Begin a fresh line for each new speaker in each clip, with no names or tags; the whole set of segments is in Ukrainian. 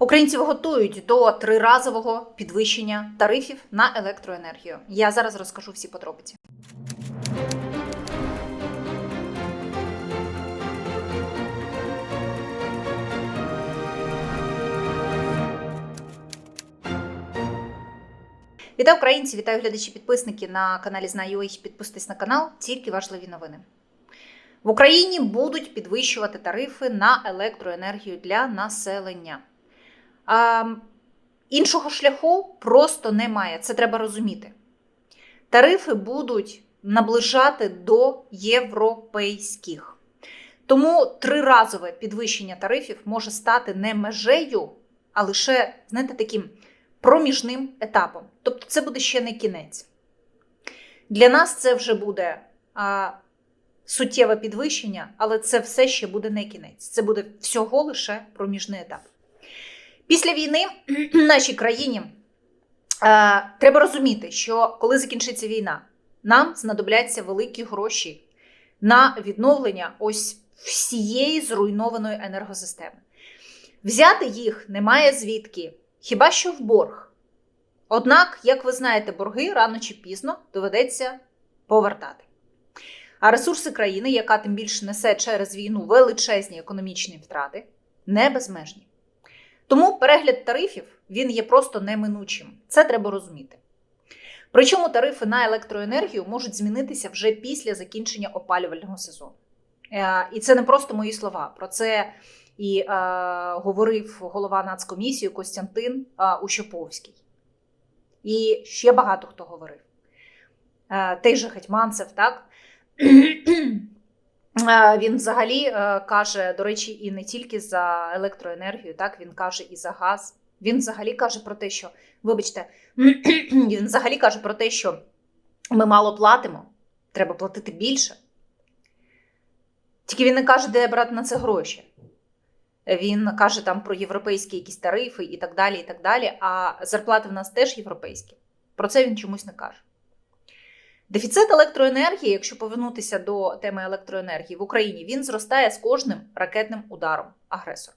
Українців готують до триразового підвищення тарифів на електроенергію. Я зараз розкажу всі подробиці. Вітаю українці, вітаю глядачі підписники на каналі Знаю.ua. Підписуйтесь на канал, тільки важливі новини. В Україні будуть підвищувати тарифи на електроенергію для населення. Іншого шляху просто немає. Це треба розуміти. Тарифи будуть наближати до європейських. Тому триразове підвищення тарифів може стати не межею, а лише, знаєте, таким проміжним етапом. Тобто це буде ще не кінець. Для нас це вже буде а, суттєве підвищення, але це все ще буде не кінець. Це буде всього лише проміжний етап. Після війни в нашій країні а, треба розуміти, що коли закінчиться війна, нам знадобляться великі гроші на відновлення ось всієї зруйнованої енергосистеми. Взяти їх немає звідки. Хіба що в борг. Однак, як ви знаєте, борги рано чи пізно доведеться повертати. А ресурси країни, яка тим більше несе через війну величезні економічні втрати, не безмежні. Тому перегляд тарифів він є просто неминучим. Це треба розуміти. Причому тарифи на електроенергію можуть змінитися вже після закінчення опалювального сезону. Е, І це не просто мої слова. Про це і е, говорив голова нацкомісії Костянтин е, Ущоповський. І ще багато хто говорив. Е, той же Гетьманцев, так? Е, він взагалі е, каже, до речі, і не тільки за електроенергію, так він каже і за газ. Він взагалі каже про те, що, вибачте, він взагалі каже про те, що ми мало платимо, треба платити більше. Тільки він не каже, де брати на це гроші. Він каже там про європейські якісь тарифи і так далі. і так далі. А зарплати в нас теж європейські. Про це він чомусь не каже. Дефіцит електроенергії, якщо повернутися до теми електроенергії в Україні, він зростає з кожним ракетним ударом агресора.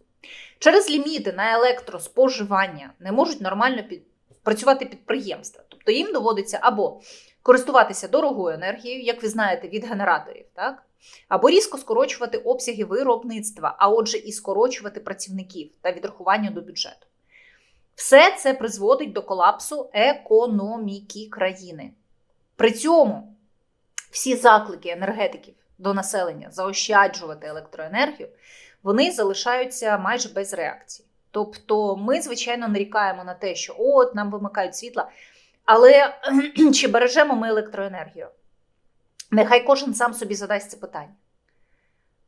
Через ліміти на електроспоживання не можуть нормально під... працювати підприємства. Тобто їм доводиться або користуватися дорогою енергією, як ви знаєте, від генераторів, так? або різко скорочувати обсяги виробництва, а отже, і скорочувати працівників та відрахування до бюджету. Все це призводить до колапсу економіки країни. При цьому всі заклики енергетиків до населення заощаджувати електроенергію, вони залишаються майже без реакції. Тобто, ми, звичайно, нарікаємо на те, що от нам вимикають світла, але чи бережемо ми електроенергію? Нехай кожен сам собі задасть це питання.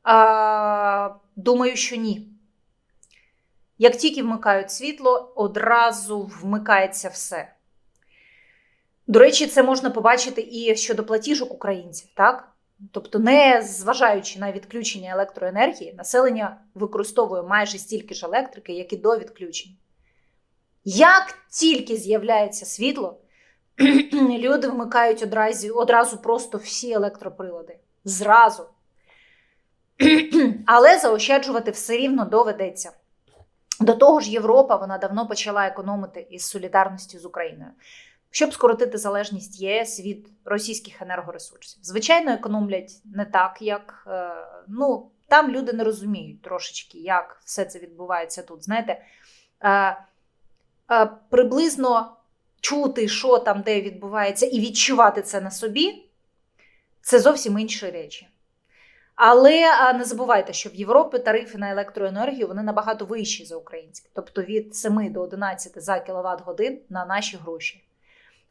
А, Думаю, що ні. Як тільки вмикають світло, одразу вмикається все. До речі, це можна побачити і щодо платіжок українців, так? Тобто, не зважаючи на відключення електроенергії, населення використовує майже стільки ж електрики, як і до відключення. Як тільки з'являється світло, люди вмикають одразу, одразу просто всі електроприлади. Зразу. Але заощаджувати все рівно доведеться. До того ж, Європа вона давно почала економити із солідарністю з Україною, щоб скоротити залежність ЄС від російських енергоресурсів. Звичайно, економлять не так, як е, ну, там люди не розуміють трошечки, як все це відбувається тут. Знаєте, е, е, приблизно чути, що там де відбувається, і відчувати це на собі це зовсім інші речі. Але не забувайте, що в Європі тарифи на електроенергію вони набагато вищі за українські, тобто від 7 до 11 за кіловат годин на наші гроші.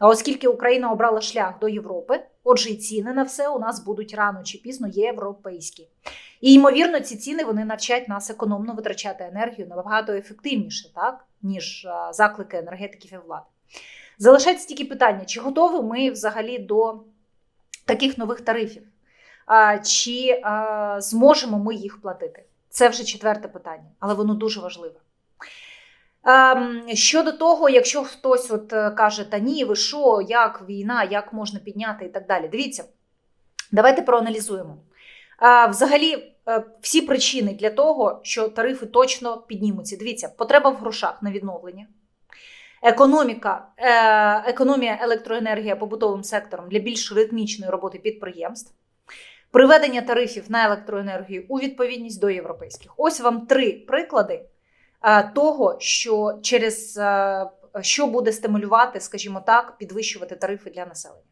А оскільки Україна обрала шлях до Європи, отже, і ціни на все у нас будуть рано чи пізно європейські. І ймовірно, ці ціни вони навчать нас економно витрачати енергію набагато ефективніше, так ніж заклики енергетиків і влади. Залишається тільки питання: чи готові ми взагалі до таких нових тарифів? Чи зможемо ми їх платити? Це вже четверте питання, але воно дуже важливе. Ем, щодо того, якщо хтось от е, каже, та ні, ви що, як війна, як можна підняти і так далі. Дивіться, давайте проаналізуємо. Взагалі, е, всі причини для того, що тарифи точно піднімуться. Дивіться, потреба в грошах на відновлення, економіка, е, економія електроенергії побутовим сектором для більш ритмічної роботи підприємств, приведення тарифів на електроенергію у відповідність до європейських. Ось вам три приклади е, того, що через е, що буде стимулювати, скажімо так, підвищувати тарифи для населення.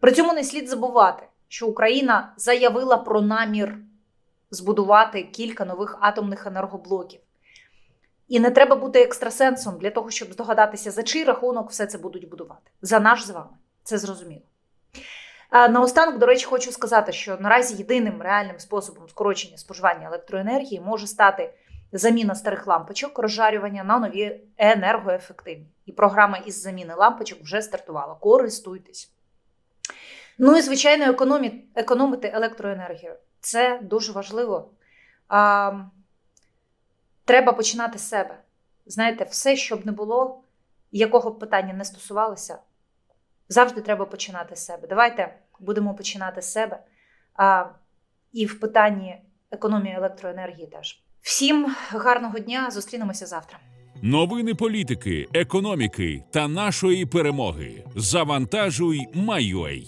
При цьому не слід забувати, що Україна заявила про намір збудувати кілька нових атомних енергоблоків. І не треба бути екстрасенсом для того, щоб здогадатися, за чий рахунок все це будуть будувати. За наш з вами. Це зрозуміло. Наостанок, до речі, хочу сказати, що наразі єдиним реальним способом скорочення споживання електроенергії може стати заміна старих лампочок розжарювання на нові енергоефективні. І програма із заміни лампочок вже стартувала. Користуйтесь. Ну і, звичайно, економі... економити електроенергію. Це дуже важливо. А, треба починати з себе. Знаєте, все, що б не було, якого б питання не стосувалося, завжди треба починати з себе. Давайте будемо починати з себе. А, і в питанні економії електроенергії теж. Всім гарного дня, зустрінемося завтра.
Новини політики, економіки та нашої перемоги. Завантажуй, Майой.